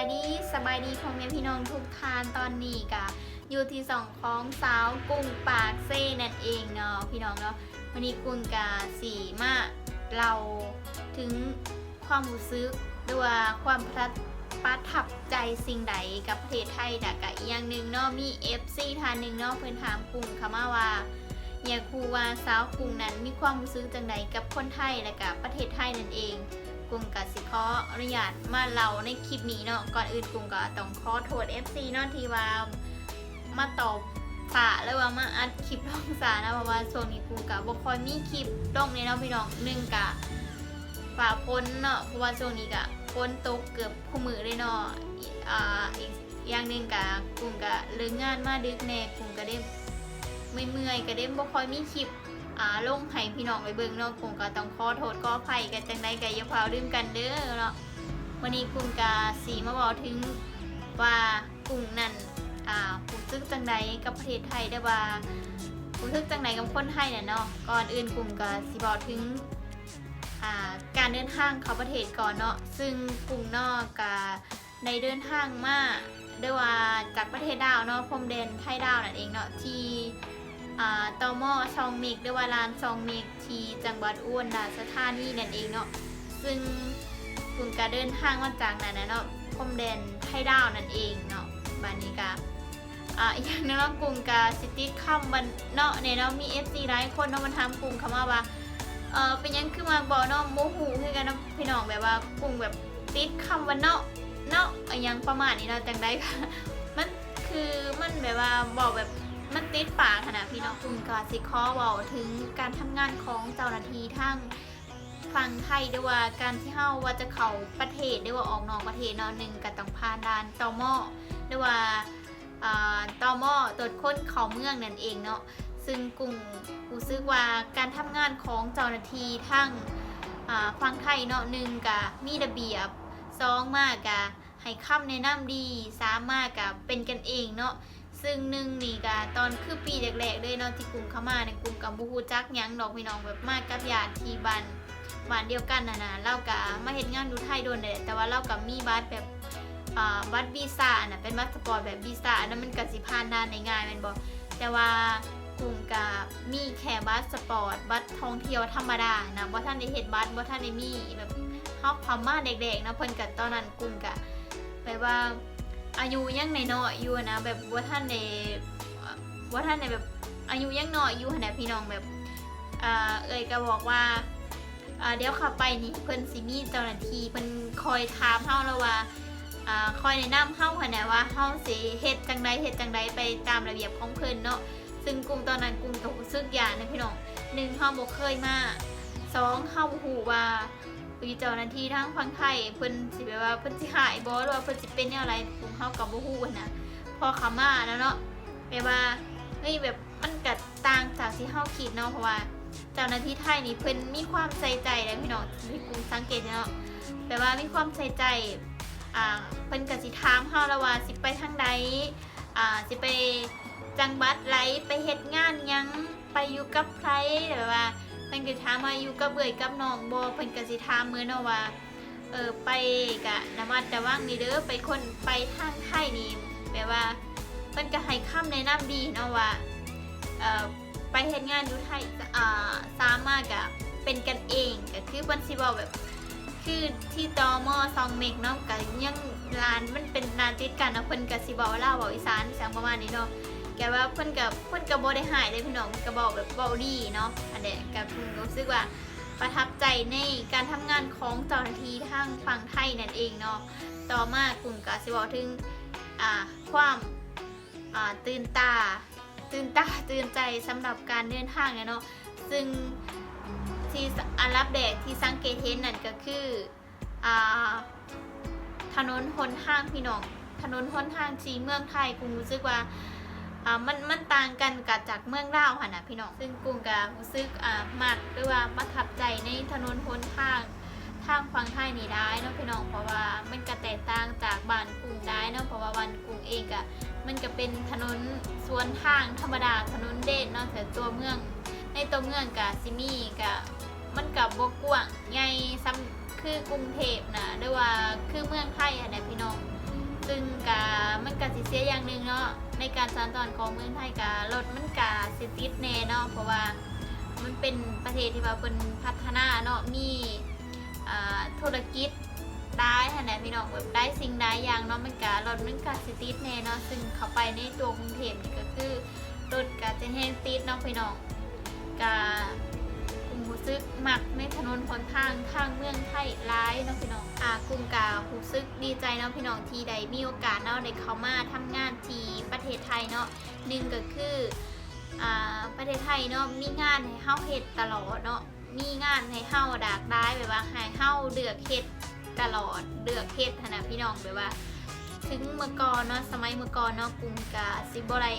ายดีสบายดีพ่อแม่พี่น้องทุกทานตอนนี้กะอยู่ที่สองของสาวกุ้งปากเซ่นั่นเองเนาะพี่น้องเนาะวันนี้กุ้งกะสีมาเราถึงความรู้สึกหรือว่าความประประทับใจสิ่งใดกับประเทศไทยแต่กะอีกอย่างหนึ่งเนาะมี FC ทานหนึ่งเนาะเพื่อนถามกุ้งคำว่าวาอยากคูว่าสาวกรุงนั้นมีความรู้สึกจังใดกับคนไทยและกับประเทศไทยนั่นเอง กรุงกับสิขออนุญาตมาเล่าในคลิปนี้เนาะก่อนอื่นกรุงก็ต้องขอโทษ FC เนาะที่ว่ามาตอบสาแล้วว่ามาอัดคลิปลงสานะเพราะว่าช่วงนี้กรุงกับบ่ค่อยมีคลิปลงเลยเนาะพี่น้องหนึ่งกะฝ่าพ้นเนาะเพราะว่าช่วงนี้กะฝนตกเกือบคู่มือเลยเนาะอีอ่าอีกอย่างหนึ่งกะกรุงกะเลิกงานมาดึกแน่กรุงก็ได้เมื่อยๆก็ได้บ่ค่อยมีคลิป อ่าลงให้พี่น้องไปเบิ่งเนาะกลุ่มก็ต้องขอโทษก็อภัยกันจังไดก็อย่าพาวลืมกันเด้อเนาะวันนี้กลุ่มกาสีมาบอกถึงว่ากลุ่มนั้นอ่าผู้ซึกจังไดกับประเทศไทยได้ว่าผู้ซึกจังไดกับคนไทยเนี่ยเนาะก่อนอื่นกลุ่มก็สิบอกถึงอ่าการเดินทางเข้าประเทศก่อนเนาะซึ่งกลุ่มนอกกาได้เดินทางมาด้วยว่าจากประเทศดาวเนาะพรมแดนไทยดาวนั่นเองเนาะที่ ตอมอซองเมกหรือว่าลานซองเมกที่จังหวัดอุบลราชธานีนั่นเองเนาะซึ่งคุณก็เดินทางมาจากนั่นเนาะพรมแดนไทยดาวนั่นเองเนาะบานนี้ก็อ่าอย่างหนึงเนากลุ่มกาซิตี้คัมวันเนาะเนี่ยเนาะมี FC หลายคนเนาะมันทำกลุ่มคำว่าว่าเออเป็นยังคือมาบอกเนาะโมหูคือกันเนาะพี่น้องแบบว่ากลุ่มแบบติดคำว่าเนาะเนาะอะไรอยังประมาณนี้เนาะจังได้ค่ะมันคือมันแบบว่าบอกแบบ มันติดปากขนาดพี่น้องคุณกาสิคอเว้าถึงการทำงานของเจ้าหน้าที่ทั้งฝั่งไทยด้วยว่าการที่เฮาว่าจะเข้าประเทศด้วยว่าออกนอกประเทศเนาะหนึ่งก็ต้องผ่านด่านตมด้วยว่าอ่าตมตรวจค้นเข้าเมืองนั่นเองเนาะซึ่งกลุ่มรู้สึกว่าการทำงานของเจ้าหน้าที่ทั้งอ่าฝั่งไทยเนาะหนึ่งก็มีระเบียบสองมากก็ให้คำแนะนำดีสามมากก็เป็นกันเองเนาะ ซึ่งหนึ่งนี่กะตอนคือปีแรกๆเลยเนาะที่กลุ่มเข้ามาในกลุ่มกับบูฮูจักยังดอกพี่น้องแบบมากกับญาติที่บ้านบ้านเดียวกันนะนะเล่ากะมาเห็นงานดูไทยโดนเลยแต่ว่าเล่ากับมีบัตรแบบอ่าบัตรวีซ่าน่ะเป็นบัตรสปอร์ตแบบวีซ่าอันนั้นมันกสิผ่านด้านในง่ายมันบอกแต่ว่ากลุ่มกะมีแค่บัตรสปอร์ตบัตรท่องเที่ยวธรรมดานะว่าท่านได้เห็นบัตรว่าท่านได้มีแบบเฮาความมาเด็กๆนะเพิ่นกับตอนนั้นกลุ่มกะแปลว่า อายุยังใน้อยอยู่นะแบบว่าท่านในว่าท่านในแบบอายุยังน้อยอยู่ขนาดพี่น้องแบบอ่าเอ่ยก็บอกว่าอ่าเดี๋ยวขับไปนี่เพิ่นสิมีเจ้าหน้าที่เพิ่นคอยถามเฮาแล้วว่าอ่าคอยแนะนำเฮาขนาดว่าเฮาสิเฮ็ดจังใดเฮ็ดจังใดไปตามระเบียบของเพิ่นเนาะซึ่งกลุ่มตอนนั้นกลุ่มก็รู้สึกอย่างนะพี่น้องหนึ่งเฮาบ่เคยมาสองเฮาบ่ฮู้ว่า มีเจ้าหน้าที่ทั้งฝั่งไทยเพิ่นสิแบบว่าเพิ่นสิหายบ่หรือว่าเพิ่นสิเป็นแนวอะไรผมเฮากับบ่ฮู้นะพอเขามาแล้วเนาะแบบว่าเฮ้ยแบบมันก็ต่างจากที่เฮาคิดเนาะเพราะว่าเจ้าหน้าที่ไทยนี่เพิ่นมีความใส่ใจนะพี่น้องที่กูสังเกตเนาะแบบว่ามีความใส่ใจอ่าเพิ่นก็สิถามเฮาแล้วว่าสิไปทางใดอ่าสิไปจังหวัดไรไปเฮ็ดงานยังไปอยู่กับใครแบบว่า เพิ่นก็ถามว่าอยู่กับเบื่อยกับน้องบ่เพิ่นก็สิถามมื้อเนาะว่าเออไปกะระมัดระวังนี่เด้อไปคนไปทางไทยนี่แบบว่าเพิ่นก็ให้คำแนะนำดีเนาะว่าเอ่อไปเฮ็ดงานอยู่ไทยอ่าสามารถกะเป็นกันเองก็คือเพิ่นสิเว้าแบบคือที่ตมซองเมกเนาะก็ยังร้านมันเป็นร้านติดกันเนาะเพิ่นก็สิเว้าลาวเว้าอีสานจังประมาณนี้เนาะ แกว่าเพิ่นกับเพิ่นกับโบได้หายเลยพี่น้องก็บอกแบบเบาดีเนาะอันเนี้ยกับเพิ่นก็รู้สึกว่าประทับใจในการทำงานของเจ้าหน้าที่ทางฝั่งไทยนั่นเองเนาะต่อมากลุ่มกาสิบอกถึงอ่าความอ่าตื่นตา ตื่นตาตื่นใจสำหรับการเดินทางเนาะซึ่งที่อันรับแดกที่สังเกตเห็นนั่นก็คืออ่าถนนหนทางพี่น้องถนนหนทางจีเมืองไทยกรุงรู้สึกว่า อ่ามันมันต่างกันกับจากเมืองลาวค่ะนะพี่น้องซึ่งกรุงกับรู้สึกอ่ามักหรือว่าประทับใจในถนนหนทางทางฝั่งไทยนี่ได้เนาะพี่น้องเพราะว่ามันก็แตกต่างจากบ้านกรุงได้เนาะเพราะว่าบ้านกรุงเองอะมันก็เป็นถนนสวนทางธรรมดาถนนเด่นเนาะแต่ตัวเมือง ในตัวเมืองกะซิมี่กะมันกับบกว้างใหญ่ซ้ำคือกรุงเทพนะหรือว่าคือเมืองไทยอะนะพี่น้อง ซึ่งกามันกาสิเสียอย่างหนึ่งเนาะในการสานต่อของเมืองไทยการถมันกาสิติดแน่เนาะเพราะว่ามันเป็นประเทศที่ว่าเป็นพัฒนาเนาะมีธุรกิจได้ขนาดพี่น้องแบบได้สิ่งได้อย่างเนาะมันการถมันกาสิติดแน่เนาะซึ่งเข้าไปในตัวกรุงเทพนี่ก็คือรถกาจะแห้งติดเนาะพี่น้องกา กลุ่มรู้สึกหมักในถนนหนทางทางเมืองไทยร้ายเนาะพี่น้องอ่ากุ่มการู้สึกดีใจเนาะพี่น้องที่ได้มีโอกาสเนาะได้เข้ามาทำงานที่ประเทศไทยเนาะหนึ่งก็คืออ่าประเทศไทยเนาะมีงานให้เฮาเฮ็ดตลอดเนาะมีงานให้เฮาดากได้แบบว่าให้เฮาเลือกเฮ็ดตลอดเลือกเฮ็ดนนะพี่น้องแบบว่า ถึงเมื่อก่อนเนาะสมัยเมื่อก่อนเนาะกุ่มกาสิบ่ได้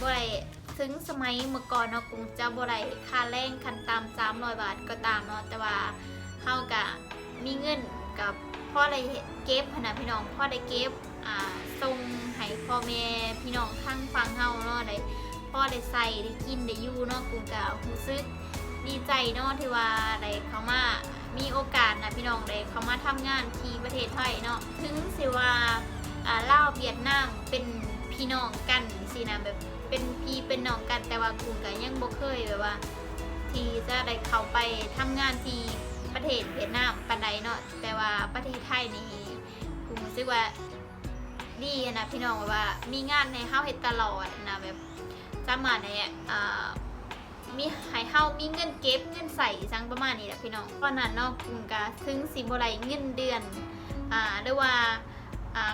บ่ได้ ถึงสมัยเมื่อก่อนเนาะกรุงจะบ่ได้ค่าแรงคันตาม300บาทก็ตามเนาะแต่ว่าเฮาก็มีเงินกับพ่อได้เก็บหั้นะพี่น้องพ่อได้เก็บอ่าส่งให้พ่อแม่พี่น้องทางฝั่งเฮาเนาะได้พ่อได้ใส่ได้กินได้อยู่เนาะกรุงก็รู้สึกดีใจเนาะที่ว่าได้เข้ามามีโอกาสนะพี่น้องได้เข้ามาทำงานที่ประเทศไทยเนาะถึงสิว่าอ่าลาวเวียดนามเป็น พี่น้องกันสินะแบบเป็นพี่เป็นน้องกันแต่ว่ากลุ่มกันยังบ่เคยแบบว่า ที่จะได้เข้าไปทำงานที่ประเทศเวียดนามปานใดเนาะแต่ว่าประเทศไทยนี่กลุ่มรู้สึกว่าดีนะพี่น้องแบบว่ามีงานให้เฮาเฮ็ดตลอดนะแบบสามารถให้อ่ามีให้เฮามีเงินเก็บเงินใส่จังประมาณนี้แหละพี่น้องเพรานั้นเนาะกลุ่มก็ถึงสิบ่ได้เงินเดือนอ่าหรือว่า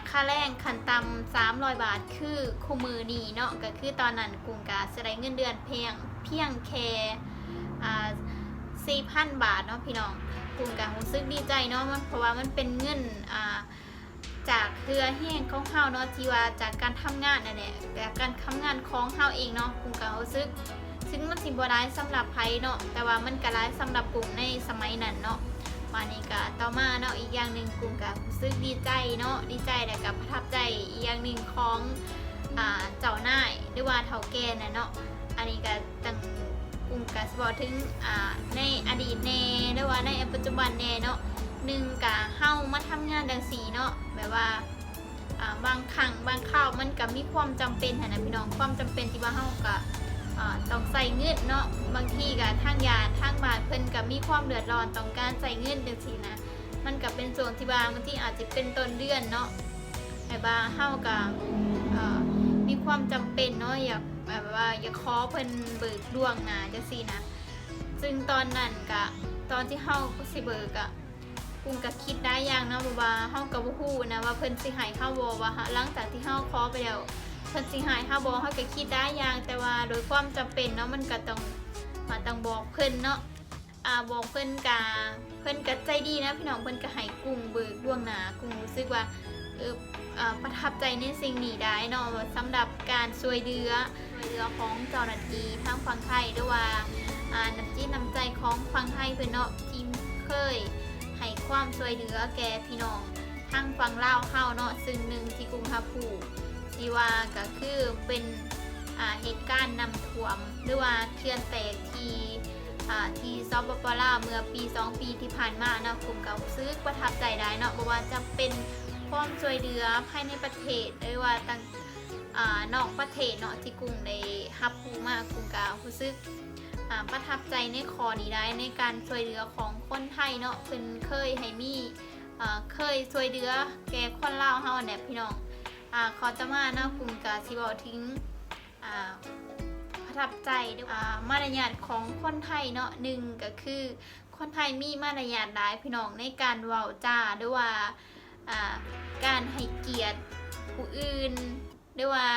ค่าแรงขันต่ำ300บาทคือคู่มือนีเนาะก็คือตอนนั้นกรุงกาแสดงเงินเดือนเพียงเพียงแค่อ่า4,000บาทเนาะพี่น้องกรุงการู้สึกดีใจเนาะมันเพราะว่ามันเป็นเงินจากเรือแห้งของเฮาเนาะที่ว่าจากการทำงานนั่นแหละแต่การทำงานของเฮาเองเนาะกรุงการู้สึกซึ่งมันสิบ่ร้ายสำหรับไผเนาะแต่ว่ามันก็ร้ายสำหรับกลุ่มในสมัยนั้นเนาะ มานี่ก็ต่อมาเนาะอีกอย่างหนึ่งกลุ่มกับรู้สึกดีใจเนาะดีใจแต่กับประทับใจอีกอย่างหนึ่งของอ่าเจ้าหน้ายหรือว่าเฒ่าแก่นะเนาะอันนี้ก็ตั้งกลุ่มกับบอกถึงอ่าในอดีตแน่หรือว่าในปัจจุบันแน่เนาะหนึ่งกะเฮามาทำงานดังสีเนาะแบบว่าอ่าบางครั้งบางคราวมันก็มีความจำเป็นหันะพี่น้องความจำเป็นที่ว่าเฮาก็ อ่าต้องใส่เงินเนาะบางทีกับทางยาทางบานเพิ่นก็มีความเดือดร้อนต้องการใส่เงินจังซี่นะมันก็เป็นส่วนที่ว่าบางทีอาจจะเป็นต้นเดือนเนาะแต่ว่าเฮาก็เอ่อมีความจำเป็นเนาะอยากแบบว่าอยากขอเพิ่นเบิกล่วงหน้าจังซี่นะซึ่งตอนนั้นก็ตอนที่เฮาสิเบิกอะกุ้งก็คิดได้อย่างเนาะเพราว่าเฮาก็บ่ฮู้นะว่าเพิ่นสิให้เฮาบ่ว่าหลังจากที่เฮาขอไปแล้ว เพิ่นสิหายห้าบอกเขาก็คิดได้อย่างแต่ว่าโดยความจำเป็นเนาะมันก็ต้องมาต้องบอกเพิ่นเนาะอ่าบอกเพิ่นกาเพิ่นก็ใจดีนะพี่น้องเพิ่นก็ให้กุ้งเบิกล่วงหน้ากุ้งรู้สึกว่าเอออ่าประทับใจในสิ่งนี้ได้เนาะสำหรับการช่วยเหลือช่วยเหลือของเจ้าหน้าที่ทางฝั่งไทยด้วยว่าอ่าน้ำจิตน้ำใจของฝั่งไทยเพิ่นเนาะที่เคยให้ความช่วยเหลือแก่พี่น้องทางฝั่งลาวเฮาเนาะซึ่งหนึ่งที่กรุงฮับผูีว่าก็คือเป็นเหตุการณ์นำท่วม หรือว่าเขื่อนแตกที่ที่ซอปปลาเมื่อปี 2 ปีที่ผ่านมาเนาะกลุ่มเก่าซื้อประทับใจได้เนาะบ่ว่าจะเป็นความช่วยเหลือภายในประเทศหรือว่าต่างนอกประเทศเนาะที่กรุงได้รับผู้มากกลุ่มเก่ารู้อประทับใจในคอนี้ได้ในการช่วยเหลือของคนไทยเนาะเพิ่นเคยให้มีอ่าเคยช่วยเหลือแก่คนลาวเฮาเนี่ยพี่น้อง อ่าขอจะมาเนาะกลุ่มกาซิบอกทิ้งอ่าประทับใจด้วยอ่ามารยาทของคนไทยเนาะหนึ่งก็คือ คนไทยมีมารยาทหลายพี่น้องในการเว้าจ้าด้วยว่าอ่าการให้เกียรติผู้อื่นด้วยว่า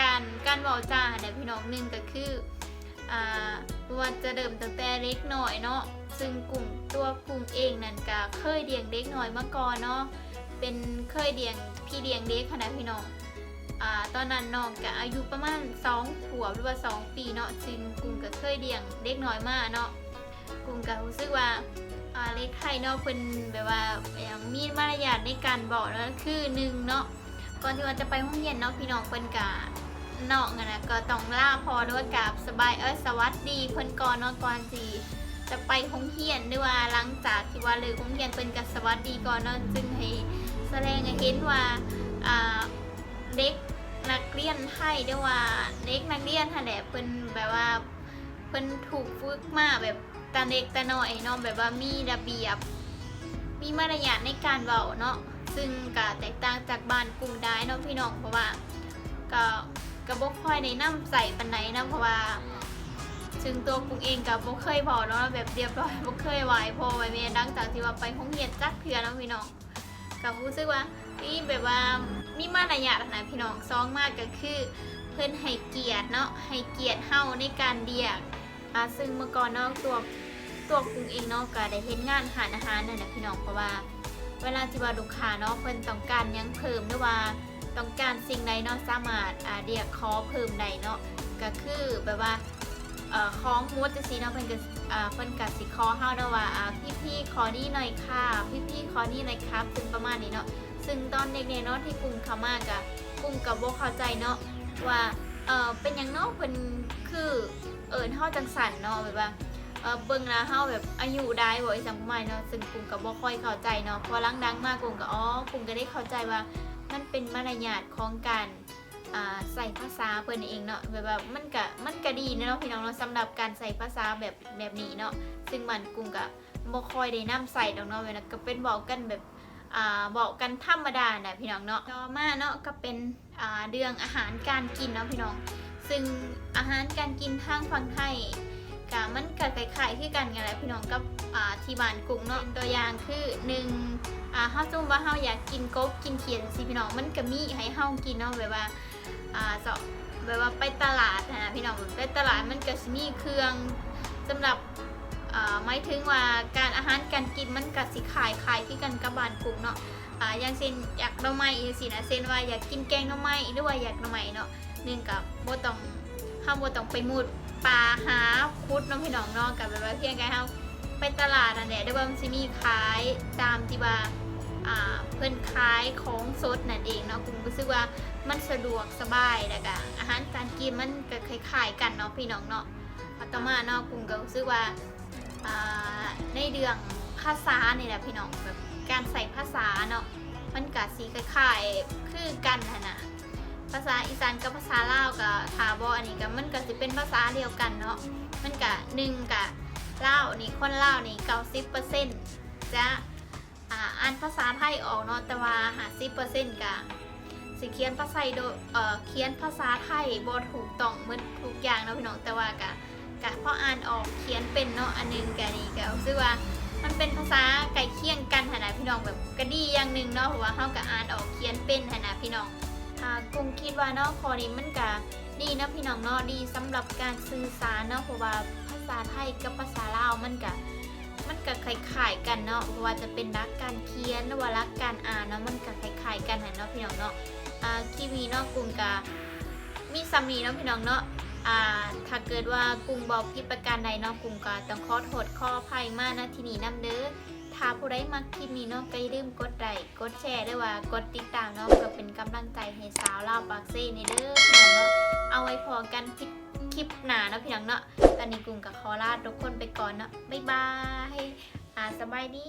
การการเว้าจ้าเนี่ยพี่น้องหนึ่งก็คืออ่าว่าจะเดิมตั้งแต่เล็กหน่อยเนาะซึ่งกลุ่มตัวกลุ่มเองนั่นก็เคยเลี้ยงเด็กหน่อยมาก่อนเนาะ เป็นเคยเลี้ยงพี่เลี้ยงเด็กขนาดพี่น้องอ่าตอนนั้นน้องก็อายุประมาณ2ขวบหรือว่า2ปีเนาะซึ่งกุ้งก็เคยเลี้ยงเด็กน้อยมากเนาะกุ้งก็รู้สึกว่าอ่าเล็กไทยเนาะเพิ่นแบบว่าอย่างมีมารยาทในการบอกเนาะคือหนึ่งเนาะก่อนที่ว่าจะไปห้องเรียนเนาะพี่น้องเพิ่นกะน้องอะนะก็ต้องล่าพอด้วยกับสบายเอ้ยสวัสดีเพิ่นก่อนเนาะก่อนสิจะไปห้องเรียนหรือว่าหลังจากที่ว่าเลิกห้องเรียนเพิ่นก็สวัสดีก่อนเนาะจึงให้ แสดงให้เห็นว่าเด็กนักเรียนไทยเรียว่าเด็กนักเรียนหั่นแหละเพิ่นแบบว่าเพิ่นถูกฝึกมาแบบแตาเด็กแต่น้อยเนาะแบบว่ามีระเบียบ มีมารยาทในการเว้าเนาะซึ่งก็แตกต่างจากบ้านกรุงได้เนาะพี่น้องเพราะว่าก็ก็บ่ค่อยได้นํใส่ปานใดนะเพราะว่าซึ่งตัวกุ้งเองกับบ่เคยบอกเนาะแบบเรียบร้อยบ่เคยไหวพอไหวเมียดังจากที่ว่าไปห้องเรียนจักเทื่อเนาะพี่น้อง กับรู้สึกว่านี่แบบว่ามีมารยาทนะพี่น้องซองมากก็คือ เพิ่อนให้เกียรติเนาะให้เกียรติเฮาในการเรียกอ่าซึ่งเมื่อก่อนเนาะตัวตัวกุ้งเองเนาะก็ได้เฮ็ดงานหาอาหารนั่นนะพี่น้องเพราะว่า เวลาที่ว่าลูกค้าเนาะเพิ่นต้องการยังเพิ่มหรือว่าต้องการสิ่งใดเนาะสามารถอ่าเรียกขอเพิ่มได้เนาะก็คือแบบว่า เอ่องมูดจะซีเนาะเพิ่นก็อ่าเพิ่นก็สิขอเฮาเนาะว่าอ่พี่ๆขอนี่หน่อยค่ะ พี่ๆขอนี่หน่อยครับซึ่งประมาณนี้เนาะซึ่งตอนเด็กๆเนาะที่กลุ่มเขามาก็กลุ่มก็บ่เข้าใจเนาะว่าเออเป็นหยังเนาะเพิ่นคือเอิ้นเฮาจังสันเนาะแบบว่าเออเบิ่งแล้วเฮาแบบอายุได้บ่อีสังประมาณเนาะซึ่งกลุ่มก็บ่ค่อยเข้าใจเนาะพอลังดังมากกลุ่มก็อ๋อกลุ่มก็ได้เข้าใจว่ามันเป็นมารยาทของการ ใส่ภาษาเพิ่นเองเนาะแบบว่ามันก็มันก็ดีเนาะพี่น้องเนาะสำหรับการใส่ภาษาแบบแบบนี้เนาะซึ่งมันกุ้งก็บ่คอยได้นํใส่ดอกเนาะเวลาก็เป็นบอกกันแบบอ่าบอกกันธรรมดาน่ะพี่น้องเนาะต่อมาเนาะก็เป็นอ่าเรื่องอาหารการกินเนาะพี่น้อง ซึ่งอาหารการกินทางฝั่งไทยก็มันก็คล้ายๆคือกันกันแหละพี่น้องกับอ่าที่บ้านกุ้งเนาะตัวอย่างคือหนึ่งอ่าเฮาสมมุติว่าเฮาอยากกินกบกินเขียดสิพี่น้องมันก็มีให้เฮากินเนาะแบบว่า อ่าสอบแบบว่าไปตลาดนะพี่น้องไปตลาดมันก็จะมีเครื่องสำหรับอ่าหมายถึงว่าการอาหารการกินมันก็สิขายขายที่กันกับบานกลุ่มเนาะอ่าอย่างเช่นอยากหน่อไม้อีสินะเช่นว่าอยากกินแกงหน่อไม้หรือว่าอยากหน่อไม้เนาะหนึ่งกับบ่ต้องห้ามบ่ต้องไปมุดปลาหาคุดน้องพี่น้องเนาะกับแบบว่าเพียงแค่เฮาไปตลาดนั่นแหละด้วยว่ามันสิมีขายตามที่ว่าเพิ่อนขายของสดนั่นเองเนาะกลุ่มรู้สึกว่า มันสะดวกสบายแล้วก็อาหารการกินมันก็คล้ายๆกันเนาะพี่น้องเนาะอาตมาเนาะกลุ่มก็รู้สึกว่าในเรื่องภาษาเนี่ยแหละพี่น้องแบบการใส่ภาษาเนาะมันก็สีคล้ายๆคือกันหั้นะภาษาอีสานกับภาษาลาวกับทาบออันนี้ก็มันก็สิเป็นภาษาเดียวกันเนาะมันก็หนึ่งกับลาวนี่คนลาวนี่เก้าสิบเปอร์เซ็นต์จะอ่าอ่านภาษาไทยออกเนาะแต่ว่าหาสิบเปอร์เซ็นต์กับ สิเขียนภาษาโดเอ่อเขียนภาษาไทยบ่ถูกต้องหมดทุกอย่างเนาะพี่น้องแต่ว่ากะกะพออ่านออกเขียนเป็นเนาะอันหนึงกะนี่ก็รู้สึกว่ามันเป็นภาษาใกล้เคียงกันหนะพี่น้องแบบก็ดีอย่างหนึ่งเนาะเพราะว่าเฮาก็อ่านออกเขียนเป็นหนะพี่น้องอ่ากุ้งคิดว่าเนาะข้อนี้มันก็ดีนะพี่น้องเนาะดีสำหรับการสื่อสารเนาะเพราะว่าภาษาไทยกับภาษาลาวมันก็มันก็คล้ายๆกันเนาะเพราะว่าจะเป็นรักการเขียนหรือว่ารักการอ่านเนาะมันก็คล้ายๆกันหันเนาะพี่น้องเนาะ อ่าคลิปนี้เนาะกลุ่มกะมีซัมนีเนาะพี่น้องเนาะอ่าถ้าเกิดว่ากลุ่มบอกผิดประการใดเนาะกลุ่มกะต้องขอโทษขออภัยมากนะที่นี่นํเด้อถ้าผู้ใดมักคลิปนี้เนาะก็อย่าลืมกดไลค์กดแชร์ด้วยว่ากดติดตามเนาะก็เป็นกำลังใจให้สาวลาวปากเซ่ในเด้อพี่น้องเนาะเอาไว้พอกันคลิปคลิปหนาเนาะพี่น้องเนาะตอนนี้กลุ่มกับขอลาทุกคนไปก่อนเนาะบ๊ายบายอ่าสบายดี